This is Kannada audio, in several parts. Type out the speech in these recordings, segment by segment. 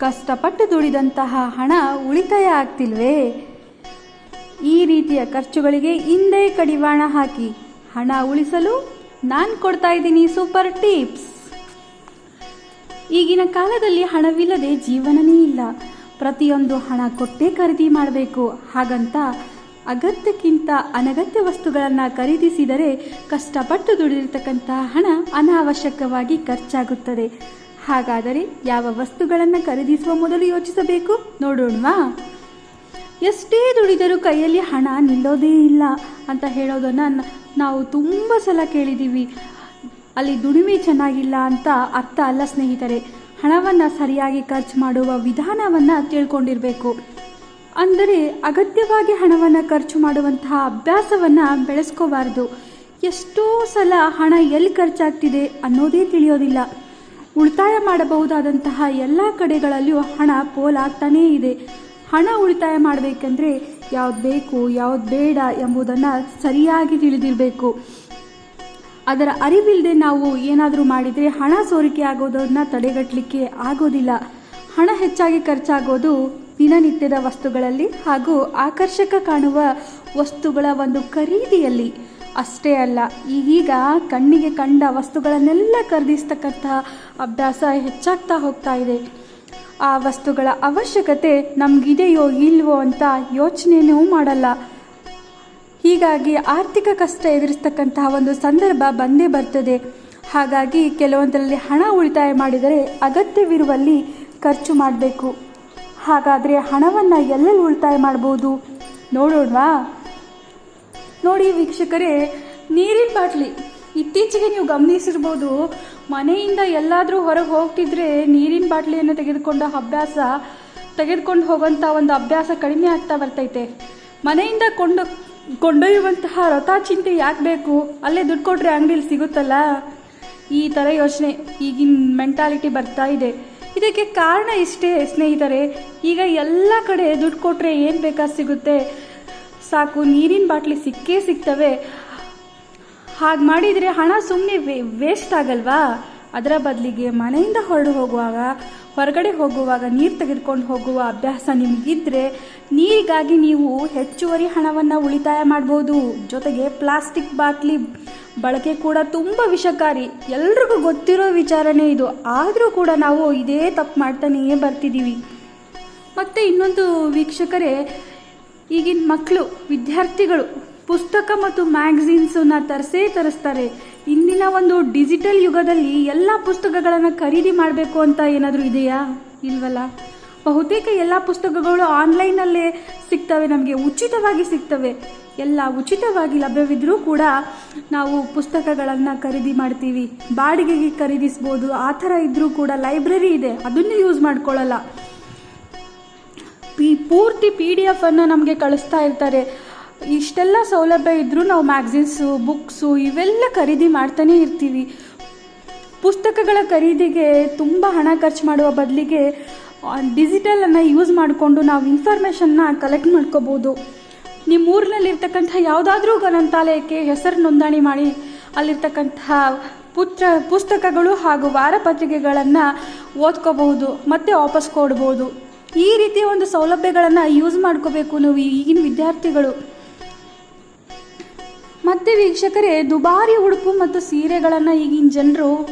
ಕಷ್ಟಪಟ್ಟು ದುಡಿದಂತಹ ಹಣ ಉಳಿತಾಯ ಆಗ್ತಿಲ್ವೇ? ಈ ರೀತಿಯ ಖರ್ಚುಗಳಿಗೆ ಹಿಂದೆ ಕಡಿವಾಣ ಹಾಕಿ ಹಣ ಉಳಿಸಲು ನಾನು ಕೊಡ್ತಾ ಇದ್ದೀನಿ ಸೂಪರ್ ಟಿಪ್ಸ್. ಈಗಿನ ಕಾಲದಲ್ಲಿ ಹಣವಿಲ್ಲದೆ ಜೀವನನೇ ಇಲ್ಲ. ಪ್ರತಿಯೊಂದು ಹಣ ಕೊಟ್ಟೇ ಖರೀದಿ ಮಾಡಬೇಕು. ಹಾಗಂತ ಅಗತ್ಯಕ್ಕಿಂತ ಅನಗತ್ಯ ವಸ್ತುಗಳನ್ನು ಖರೀದಿಸಿದರೆ ಕಷ್ಟಪಟ್ಟು ದುಡಿದಿರ್ತಕ್ಕಂತಹ ಹಣ ಅನಾವಶ್ಯಕವಾಗಿ ಖರ್ಚಾಗುತ್ತದೆ. ಹಾಗಾದರೆ ಯಾವ ವಸ್ತುಗಳನ್ನು ಖರೀದಿಸುವ ಮೊದಲು ಯೋಚಿಸಬೇಕು? ನೋಡೋಣವಾ. ಎಷ್ಟೇ ದುಡಿದರೂ ಕೈಯಲ್ಲಿ ಹಣ ನಿಲ್ಲೋದೇ ಇಲ್ಲ ಅಂತ ಹೇಳೋದನ್ನು ನಾವು ತುಂಬ ಸಲ ಕೇಳಿದ್ದೀವಿ ಅಲ್ಲಿ ದುಡಿಮೆ ಚೆನ್ನಾಗಿಲ್ಲ ಅಂತ ಅರ್ಥ ಅಲ್ಲ ಸ್ನೇಹಿತರೆ. ಹಣವನ್ನು ಸರಿಯಾಗಿ ಖರ್ಚು ಮಾಡುವ ವಿಧಾನವನ್ನು ತಿಳ್ಕೊಂಡಿರಬೇಕು. ಅಂದರೆ ಅಗತ್ಯವಾಗಿ ಹಣವನ್ನು ಖರ್ಚು ಮಾಡುವಂತಹ ಅಭ್ಯಾಸವನ್ನು ಬೆಳೆಸ್ಕೋಬಾರ್ದು. ಎಷ್ಟೋ ಸಲ ಹಣ ಎಲ್ಲಿ ಖರ್ಚಾಗ್ತಿದೆ ಅನ್ನೋದೇ ತಿಳಿಯೋದಿಲ್ಲ. ಉಳಿತಾಯ ಮಾಡಬಹುದಾದಂತಹ ಎಲ್ಲ ಕಡೆಗಳಲ್ಲಿಯೂ ಹಣ ಪೋಲಾಗ್ತಾನೇ ಇದೆ. ಹಣ ಉಳಿತಾಯ ಮಾಡಬೇಕಂದ್ರೆ ಯಾವ್ದು ಬೇಕು, ಯಾವ್ದು ಬೇಡ ಎಂಬುದನ್ನು ಸರಿಯಾಗಿ ತಿಳಿದಿರಬೇಕು. ಅದರ ಅರಿವಿಲ್ಲದೆ ನಾವು ಏನಾದರೂ ಮಾಡಿದರೆ ಹಣ ಸೋರಿಕೆ ಆಗೋದನ್ನ ತಡೆಗಟ್ಟಲಿಕ್ಕೆ ಆಗೋದಿಲ್ಲ. ಹಣ ಹೆಚ್ಚಾಗಿ ಖರ್ಚಾಗೋದು ದಿನನಿತ್ಯದ ವಸ್ತುಗಳಲ್ಲಿ ಹಾಗೂ ಆಕರ್ಷಕ ಕಾಣುವ ವಸ್ತುಗಳ ಒಂದು ಖರೀದಿಯಲ್ಲಿ. ಅಷ್ಟೇ ಅಲ್ಲ ಈಗೀಗ ಕಣ್ಣಿಗೆ ಕಂಡ ವಸ್ತುಗಳನ್ನೆಲ್ಲ ಖರೀದಿಸ್ತಕ್ಕಂಥ ಅಭ್ಯಾಸ ಹೆಚ್ಚಾಗ್ತಾ ಹೋಗ್ತಾ ಇದೆ. ಆ ವಸ್ತುಗಳ ಅವಶ್ಯಕತೆ ನಮಗಿದೆಯೋ ಇಲ್ವೋ ಅಂತ ಯೋಚನೆಯೂ ಮಾಡಲ್ಲ. ಹೀಗಾಗಿ ಆರ್ಥಿಕ ಕಷ್ಟ ಎದುರಿಸ್ತಕ್ಕಂತಹ ಒಂದು ಸಂದರ್ಭ ಬಂದೇ ಬರ್ತದೆ. ಹಾಗಾಗಿ ಕೆಲವೊಂದರಲ್ಲಿ ಹಣ ಉಳಿತಾಯ ಮಾಡಿದರೆ ಅಗತ್ಯವಿರುವಲ್ಲಿ ಖರ್ಚು ಮಾಡಬೇಕು. ಹಾಗಾದರೆ ಹಣವನ್ನು ಎಲ್ಲೆಲ್ಲಿ ಉಳಿತಾಯ ಮಾಡ್ಬೋದು? ನೋಡೋಣವಾ? ನೋಡಿ ವೀಕ್ಷಕರೇ, ನೀರಿನ ಬಾಟ್ಲಿ. ಇತ್ತೀಚೆಗೆ ನೀವು ಗಮನಿಸಿರ್ಬೋದು, ಮನೆಯಿಂದ ಎಲ್ಲಾದರೂ ಹೊರಗೆ ಹೋಗ್ತಿದ್ರೆ ನೀರಿನ ಬಾಟ್ಲಿಯನ್ನು ತೆಗೆದುಕೊಂಡ ಅಭ್ಯಾಸ, ತೆಗೆದುಕೊಂಡು ಹೋಗೋಂಥ ಒಂದು ಅಭ್ಯಾಸ ಕಡಿಮೆ ಆಗ್ತಾ ಬರ್ತೈತೆ. ಮನೆಯಿಂದ ಕೊಂಡು, ಕೊಂಡೊಯ್ಯುವಂತಹ ರಥ ಚಿಂತೆ ಯಾಕೆ ಬೇಕು? ಅಲ್ಲೇ ದುಡ್ಡು ಕೊಟ್ಟರೆ ಅಂಗಡಿಲಿ ಸಿಗುತ್ತಲ್ಲ? ಈ ಥರ ಯೋಚನೆ ಈಗಿನ ಮೆಂಟಾಲಿಟಿ ಬರ್ತಾ ಇದೆ. ಇದಕ್ಕೆ ಕಾರಣ ಇಷ್ಟೇ ಸ್ನೇಹಿತರೆ, ಈಗ ಎಲ್ಲ ಕಡೆ ದುಡ್ಡು ಕೊಟ್ಟರೆ ಏನು ಬೇಕಾದ ಸಿಗುತ್ತೆ? ಸಾಕು, ನೀರಿನ ಬಾಟ್ಲಿ ಸಿಕ್ಕೇ ಸಿಗ್ತವೆ. ಹಾಗೆ ಮಾಡಿದರೆ ಹಣ ಸುಮ್ಮನೆ ವೇಸ್ಟ್ ಆಗಲ್ವಾ? ಅದರ ಬದಲಿಗೆ ಮನೆಯಿಂದ ಹೊರಡು ಹೋಗುವಾಗ, ಹೊರಗಡೆ ಹೋಗುವಾಗ ನೀರು ತೆಗೆದುಕೊಂಡು ಹೋಗುವ ಅಭ್ಯಾಸ ನಿಮಗಿದ್ದರೆ ನೀರಿಗಾಗಿ ನೀವು ಹೆಚ್ಚುವರಿ ಹಣವನ್ನು ಉಳಿತಾಯ ಮಾಡ್ಬೋದು. ಜೊತೆಗೆ ಪ್ಲಾಸ್ಟಿಕ್ ಬಾಟ್ಲಿ ಬಳಕೆ ಕೂಡ ತುಂಬ ವಿಷಕಾರಿ. ಎಲ್ರಿಗೂ ಗೊತ್ತಿರೋ ವಿಚಾರನೇ ಇದು. ಆದರೂ ಕೂಡ ನಾವು ಇದೇ ತಪ್ಪು ಮಾಡ್ತಾನೆಯೇ ಬರ್ತಿದ್ದೀವಿ ಮತ್ತು ಇನ್ನೊಂದು ವೀಕ್ಷಕರೇ ಈಗಿನ ಮಕ್ಕಳು ವಿದ್ಯಾರ್ಥಿಗಳು ಪುಸ್ತಕ ಮತ್ತು ಮ್ಯಾಗಝೀನ್ಸನ್ನು ತರಿಸೇ ತರಿಸ್ತಾರೆ. ಇಂದಿನ ಒಂದು ಡಿಜಿಟಲ್ ಯುಗದಲ್ಲಿ ಎಲ್ಲ ಪುಸ್ತಕಗಳನ್ನು ಖರೀದಿ ಮಾಡಬೇಕು ಅಂತ ಏನಾದರೂ ಇದೆಯಾ? ಇಲ್ವಲ್ಲ? ಬಹುತೇಕ ಎಲ್ಲ ಪುಸ್ತಕಗಳು ಆನ್ಲೈನಲ್ಲೇ ಸಿಗ್ತವೆ, ನಮಗೆ ಉಚಿತವಾಗಿ ಸಿಗ್ತವೆ. ಎಲ್ಲ ಉಚಿತವಾಗಿ ಲಭ್ಯವಿದ್ದರೂ ಕೂಡ ನಾವು ಪುಸ್ತಕಗಳನ್ನು ಖರೀದಿ ಮಾಡ್ತೀವಿ. ಬಾಡಿಗೆಗೆ ಖರೀದಿಸ್ಬೋದು, ಆ ಥರ ಇದ್ದರೂ ಕೂಡ ಲೈಬ್ರರಿ ಇದೆ. ಅದನ್ನು ಯೂಸ್ ಮಾಡ್ಕೊಳ್ಳಲ್ಲ. ಪಿ ಪೂರ್ತಿ ಪಿ ಡಿ ಎಫನ್ನು ನಮಗೆ ಕಳಿಸ್ತಾ ಇರ್ತಾರೆ. ಇಷ್ಟೆಲ್ಲ ಸೌಲಭ್ಯ ಇದ್ದರೂ ನಾವು ಮ್ಯಾಗ್ಝಿನ್ಸು ಬುಕ್ಸು ಇವೆಲ್ಲ ಖರೀದಿ ಮಾಡ್ತಾನೇ ಇರ್ತೀವಿ. ಪುಸ್ತಕಗಳ ಖರೀದಿಗೆ ತುಂಬ ಹಣ ಖರ್ಚು ಮಾಡುವ ಬದಲಿಗೆ ಡಿಜಿಟಲನ್ನು ಯೂಸ್ ಮಾಡಿಕೊಂಡು ನಾವು ಇನ್ಫಾರ್ಮೇಷನ್ನ ಕಲೆಕ್ಟ್ ಮಾಡ್ಕೋಬೋದು. ನಿಮ್ಮ ಊರಿನಲ್ಲಿರ್ತಕ್ಕಂಥ ಯಾವುದಾದ್ರೂ ಗ್ರಂಥಾಲಯಕ್ಕೆ ಹೆಸರು ನೋಂದಣಿ ಮಾಡಿ, ಅಲ್ಲಿರ್ತಕ್ಕಂಥ ಪುತ್ರ, ಪುಸ್ತಕಗಳು ಹಾಗೂ ವಾರಪತ್ರಿಕೆಗಳನ್ನು ಓದ್ಕೋಬಹುದು, ಮತ್ತು ವಾಪಸ್ ಕೊಡ್ಬೋದು. ಈ ರೀತಿಯ ಒಂದು ಸೌಲಭ್ಯಗಳನ್ನು ಯೂಸ್ ಮಾಡ್ಕೋಬೇಕು ನಾವು ಈಗಿನ ವಿದ್ಯಾರ್ಥಿಗಳು. ಮತ್ತೆ ವೀಕ್ಷಕರೇ, ದುಬಾರಿ ಉಡುಪು ಮತ್ತು ಸೀರೆಗಳನ್ನು ಈಗಿನ ಜನರು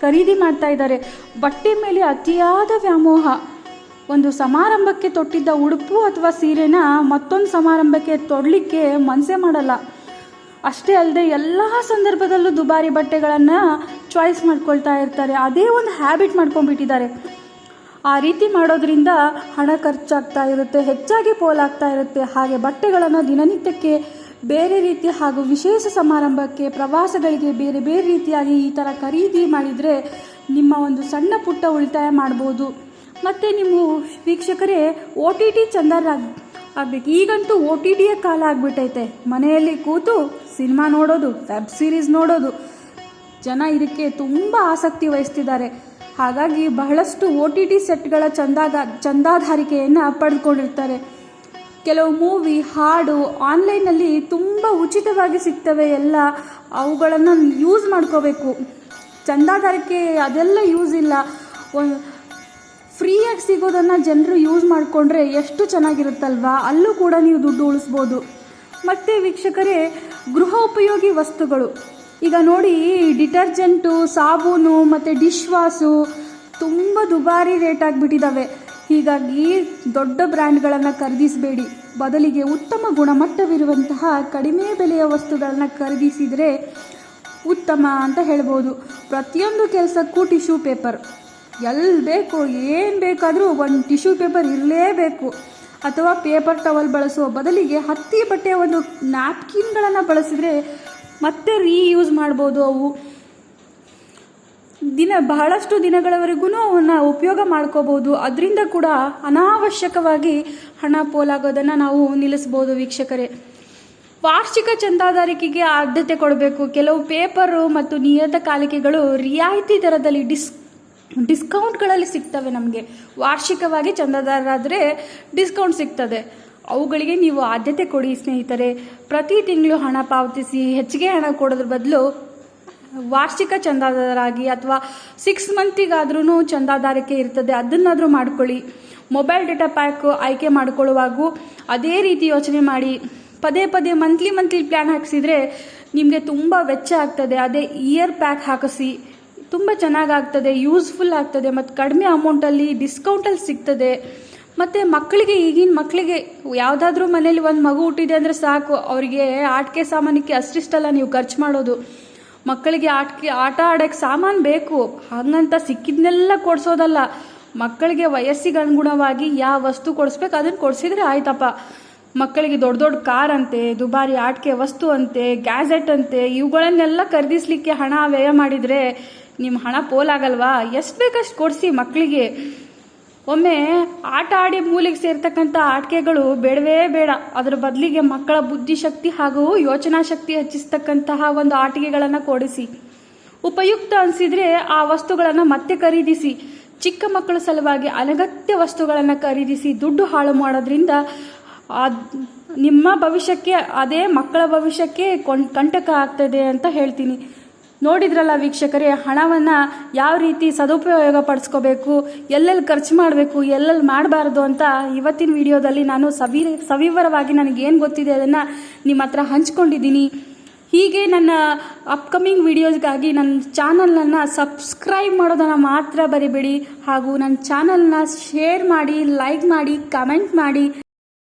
ಖರೀದಿ ಮಾಡ್ತಾ ಇದ್ದಾರೆ. ಬಟ್ಟೆ ಮೇಲೆ ಅತಿಯಾದ ವ್ಯಾಮೋಹ. ಒಂದು ಸಮಾರಂಭಕ್ಕೆ ತೊಟ್ಟಿದ್ದ ಉಡುಪು ಅಥವಾ ಸೀರೆನ ಮತ್ತೊಂದು ಸಮಾರಂಭಕ್ಕೆ ತೊಡಲಿಕ್ಕೆ ಮನಸ್ಸೇ ಮಾಡಲ್ಲ. ಅಷ್ಟೇ ಅಲ್ಲದೆ ಎಲ್ಲ ಸಂದರ್ಭದಲ್ಲೂ ದುಬಾರಿ ಬಟ್ಟೆಗಳನ್ನು ಚಾಯ್ಸ್ ಮಾಡ್ಕೊಳ್ತಾ ಇರ್ತಾರೆ. ಅದೇ ಒಂದು ಹ್ಯಾಬಿಟ್ ಮಾಡ್ಕೊಂಡ್ಬಿಟ್ಟಿದ್ದಾರೆ. ಆ ರೀತಿ ಮಾಡೋದ್ರಿಂದ ಹಣ ಖರ್ಚಾಗ್ತಾ ಇರುತ್ತೆ, ಹೆಚ್ಚಾಗಿ ಪೋಲಾಗ್ತಾ ಇರುತ್ತೆ. ಹಾಗೆ ಬಟ್ಟೆಗಳನ್ನು ದಿನನಿತ್ಯಕ್ಕೆ ಬೇರೆ ರೀತಿ ಹಾಗೂ ವಿಶೇಷ ಸಮಾರಂಭಕ್ಕೆ, ಪ್ರವಾಸಗಳಿಗೆ ಬೇರೆ ಬೇರೆ ರೀತಿಯಾಗಿ ಈ ಥರ ಖರೀದಿ ಮಾಡಿದರೆ ನಿಮ್ಮ ಒಂದು ಸಣ್ಣ ಪುಟ್ಟ ಉಳಿತಾಯ ಮಾಡ್ಬೋದು. ಮತ್ತು ನಿಮ್ಮ ವೀಕ್ಷಕರೇ ಒ ಟಿ ಟಿ ಚಂದರಾಗ್ ಆಗಬೇಕು. ಈಗಂತೂ ಒ ಟಿ ಟಿಯ ಕಾಲ ಆಗಿಬಿಟ್ಟೈತೆ. ಮನೆಯಲ್ಲಿ ಕೂತು ಸಿನಿಮಾ ನೋಡೋದು, ವೆಬ್ ಸೀರೀಸ್ ನೋಡೋದು. ಜನ ಇದಕ್ಕೆ ತುಂಬ ಆಸಕ್ತಿ ವಹಿಸ್ತಿದ್ದಾರೆ. ಹಾಗಾಗಿ ಬಹಳಷ್ಟು ಒ ಟಿ ಟಿ ಸೆಟ್ಗಳ ಚಂದಾದ ಚಂದಾಧಾರಿಕೆಯನ್ನು ಪಡೆದುಕೊಂಡಿರ್ತಾರೆ. ಕೆಲವು ಮೂವಿ, ಹಾಡು ಆನ್ಲೈನಲ್ಲಿ ತುಂಬ ಉಚಿತವಾಗಿ ಸಿಗ್ತವೆ. ಎಲ್ಲ ಅವುಗಳನ್ನು ಯೂಸ್ ಮಾಡ್ಕೋಬೇಕು. ಚಂದಾಧಾರಿಕೆ ಅದೆಲ್ಲ ಯೂಸ್ ಇಲ್ಲ. ಫ್ರೀಯಾಗಿ ಸಿಗೋದನ್ನು ಜನರು ಯೂಸ್ ಮಾಡಿಕೊಂಡ್ರೆ ಎಷ್ಟು ಚೆನ್ನಾಗಿರುತ್ತಲ್ವಾ? ಅಲ್ಲೂ ಕೂಡ ನೀವು ದುಡ್ಡು ಉಳಿಸ್ಬೋದು. ಮತ್ತು ವೀಕ್ಷಕರೇ ಗೃಹ ಉಪಯೋಗಿ ವಸ್ತುಗಳು. ಈಗ ನೋಡಿ, ಡಿಟರ್ಜೆಂಟು, ಸಾಬೂನು ಮತ್ತು ಡಿಶ್ ವಾಸು ತುಂಬ ದುಬಾರಿ ರೇಟ್ ಆಗಿಬಿಟ್ಟಿದ್ದಾವೆ ಹೀಗಾಗಿ ದೊಡ್ಡ ಬ್ರ್ಯಾಂಡ್ಗಳನ್ನು ಖರೀದಿಸಬೇಡಿ. ಬದಲಿಗೆ ಉತ್ತಮ ಗುಣಮಟ್ಟವಿರುವಂತಹ ಕಡಿಮೆ ಬೆಲೆಯ ವಸ್ತುಗಳನ್ನು ಖರೀದಿಸಿದರೆ ಉತ್ತಮ ಅಂತ ಹೇಳ್ಬೋದು. ಪ್ರತಿಯೊಂದು ಕೆಲಸಕ್ಕೂ ಟಿಶ್ಯೂ ಪೇಪರ್. ಎಲ್ಲಿ ಬೇಕು, ಏನು ಬೇಕಾದರೂ ಒಂದು ಟಿಶ್ಯೂ ಪೇಪರ್ ಇರಲೇಬೇಕು. ಅಥವಾ ಪೇಪರ್ ಟವಲ್ ಬಳಸುವ ಬದಲಿಗೆ ಹತ್ತಿ ಬಟ್ಟೆಯ ಒಂದು ನ್ಯಾಪ್ಕಿನ್ಗಳನ್ನು ಬಳಸಿದರೆ ಮತ್ತೆ ರೀಯೂಸ್ ಮಾಡ್ಬೋದು ಅವು. ದಿನ, ಬಹಳಷ್ಟು ದಿನಗಳವರೆಗೂ ಅವನ್ನ ಉಪಯೋಗ ಮಾಡ್ಕೋಬೋದು. ಅದರಿಂದ ಕೂಡ ಅನಾವಶ್ಯಕವಾಗಿ ಹಣ ಪೋಲಾಗೋದನ್ನು ನಾವು ನಿಲ್ಲಿಸ್ಬೋದು ವೀಕ್ಷಕರೇ. ವಾರ್ಷಿಕ ಚಂದಾದಾರಿಕೆಗೆ ಆದ್ಯತೆ ಕೊಡಬೇಕು. ಕೆಲವು ಪೇಪರು ಮತ್ತು ನಿಯತಕಾಲಿಕೆಗಳು ರಿಯಾಯಿತಿ ದರದಲ್ಲಿ ಡಿಸ್ ಡಿಸ್ಕೌಂಟ್ಗಳಲ್ಲಿ ಸಿಗ್ತವೆ ನಮಗೆ. ವಾರ್ಷಿಕವಾಗಿ ಚಂದಾದಾರರಾದರೆ ಡಿಸ್ಕೌಂಟ್ ಸಿಗ್ತದೆ. ಅವುಗಳಿಗೆ ನೀವು ಆದ್ಯತೆ ಕೊಡಿ, ಸ್ನೇಹಿತರೆ. ಪ್ರತಿ ತಿಂಗಳು ಹಣ ಪಾವತಿಸಿ, ಹೆಚ್ಚಿಗೆ ಹಣ ಕೊಡೋದ್ರ ಬದಲು ವಾರ್ಷಿಕ ಚಂದಾದಾರರಾಗಿ ಅಥವಾ ಸಿಕ್ಸ್ ಮಂತಿಗಾದ್ರೂ ಚಂದಾದಾರಿಕೆ ಇರ್ತದೆ. ಅದನ್ನಾದರೂ ಮಾಡ್ಕೊಳ್ಳಿ. ಮೊಬೈಲ್ ಡೇಟಾ ಪ್ಯಾಕ್ ಆಯ್ಕೆ ಮಾಡಿಕೊಳ್ಳುವಾಗೂ ಅದೇ ರೀತಿ ಯೋಚನೆ ಮಾಡಿ. ಪದೇ ಪದೇ ಮಂತ್ಲಿ ಮಂತ್ಲಿ ಪ್ಲ್ಯಾನ್ ಹಾಕಿಸಿದ್ರೆ ನಿಮಗೆ ತುಂಬ ವೆಚ್ಚ ಆಗ್ತದೆ. ಅದೇ ಇಯರ್ ಪ್ಯಾಕ್ ಹಾಕಿಸಿ ತುಂಬ ಚೆನ್ನಾಗಾಗ್ತದೆ ಯೂಸ್ಫುಲ್ ಆಗ್ತದೆ, ಮತ್ತು ಕಡಿಮೆ ಅಮೌಂಟಲ್ಲಿ ಡಿಸ್ಕೌಂಟಲ್ಲಿ ಸಿಗ್ತದೆ. ಮತ್ತು ಮಕ್ಕಳಿಗೆ, ಈಗಿನ ಮಕ್ಕಳಿಗೆ ಯಾವುದಾದ್ರೂ ಮನೇಲಿ ಒಂದು ಮಗು ಹುಟ್ಟಿದೆ ಅಂದರೆ ಸಾಕು. ಅವರಿಗೆ ಆಟಿಕೆ ಸಾಮಾನಿಗೆ ಅಷ್ಟಿಷ್ಟಲ್ಲ ನೀವು ಖರ್ಚು ಮಾಡೋದು. ಮಕ್ಕಳಿಗೆ ಆಟಿಕೆ, ಆಟ ಆಡೋಕ್ಕೆ ಸಾಮಾನು ಬೇಕು. ಹಾಗಂತ ಸಿಕ್ಕಿದ್ನೆಲ್ಲ ಕೊಡಿಸೋದಲ್ಲ. ಮಕ್ಕಳಿಗೆ ವಯಸ್ಸಿಗೆ ಅನುಗುಣವಾಗಿ ಯಾವ ವಸ್ತು ಕೊಡಿಸ್ಬೇಕು ಅದನ್ನು ಕೊಡಿಸಿದ್ರೆ ಆಯ್ತಪ್ಪ. ಮಕ್ಕಳಿಗೆ ದೊಡ್ಡ ದೊಡ್ಡ ಕಾರ್ ಅಂತೆ, ದುಬಾರಿ ಆಟಿಕೆ ವಸ್ತು ಅಂತೆ, ಗ್ಯಾಜೆಟ್ ಅಂತೆ, ಇವುಗಳನ್ನೆಲ್ಲ ಖರೀದಿಸ್ಲಿಕ್ಕೆ ಹಣ ವ್ಯಯ ಮಾಡಿದರೆ ನಿಮ್ಮ ಹಣ ಪೋಲಾಗಲ್ವಾ? ಎಷ್ಟು ಬೇಕಷ್ಟು ಕೊಡಿಸಿ ಮಕ್ಕಳಿಗೆ. ಒಮ್ಮೆ ಆಟ ಆಡಿ ಮೂಲೆಗೆ ಸೇರ್ತಕ್ಕಂಥ ಆಟಿಕೆಗಳು ಬೇಡವೇ ಬೇಡ. ಅದರ ಬದಲಿಗೆ ಮಕ್ಕಳ ಬುದ್ಧಿಶಕ್ತಿ ಹಾಗೂ ಯೋಚನಾ ಶಕ್ತಿ ಹೆಚ್ಚಿಸ್ತಕ್ಕಂತಹ ಒಂದು ಆಟಿಕೆಗಳನ್ನು ಕೊಡಿಸಿ. ಉಪಯುಕ್ತ ಅನಿಸಿದರೆ ಆ ವಸ್ತುಗಳನ್ನು ಮತ್ತೆ ಖರೀದಿಸಿ. ಚಿಕ್ಕ ಮಕ್ಕಳ ಸಲುವಾಗಿ ಅನಗತ್ಯ ವಸ್ತುಗಳನ್ನು ಖರೀದಿಸಿ ದುಡ್ಡು ಹಾಳು ಮಾಡೋದ್ರಿಂದ ನಿಮ್ಮ ಭವಿಷ್ಯಕ್ಕೆ, ಅದೇ ಮಕ್ಕಳ ಭವಿಷ್ಯಕ್ಕೆ ಕಂಟಕ ಆಗ್ತದೆ ಅಂತ ಹೇಳ್ತೀನಿ. ನೋಡಿದ್ರಲ್ಲ ವೀಕ್ಷಕರೇ, ಹಣವನ್ನು ಯಾವ ರೀತಿ ಸದುಪಯೋಗ ಪಡಿಸ್ಕೋಬೇಕು, ಎಲ್ಲೆಲ್ಲಿ ಖರ್ಚು ಮಾಡಬೇಕು, ಎಲ್ಲೆಲ್ಲಿ ಮಾಡಬಾರ್ದು ಅಂತ ಇವತ್ತಿನ ವಿಡಿಯೋದಲ್ಲಿ ನಾನು ಸವಿ, ಸವಿವರವಾಗಿ ನನಗೇನು ಗೊತ್ತಿದೆ ಅದನ್ನು ನಿಮ್ಮ ಹತ್ರ ಹಂಚ್ಕೊಂಡಿದ್ದೀನಿ. ಹೀಗೆ ನನ್ನ ಅಪ್ಕಮಿಂಗ್ ವಿಡಿಯೋಸ್ಗಾಗಿ ನನ್ನ ಚಾನಲನ್ನು ಸಬ್ಸ್ಕ್ರೈಬ್ ಮಾಡೋದನ್ನು ಮಾತ್ರ ಬರಿಬೇಡಿ ಹಾಗೂ ನನ್ನ ಚಾನಲ್ನ ಶೇರ್ ಮಾಡಿ ಲೈಕ್ ಮಾಡಿ ಕಮೆಂಟ್ ಮಾಡಿ.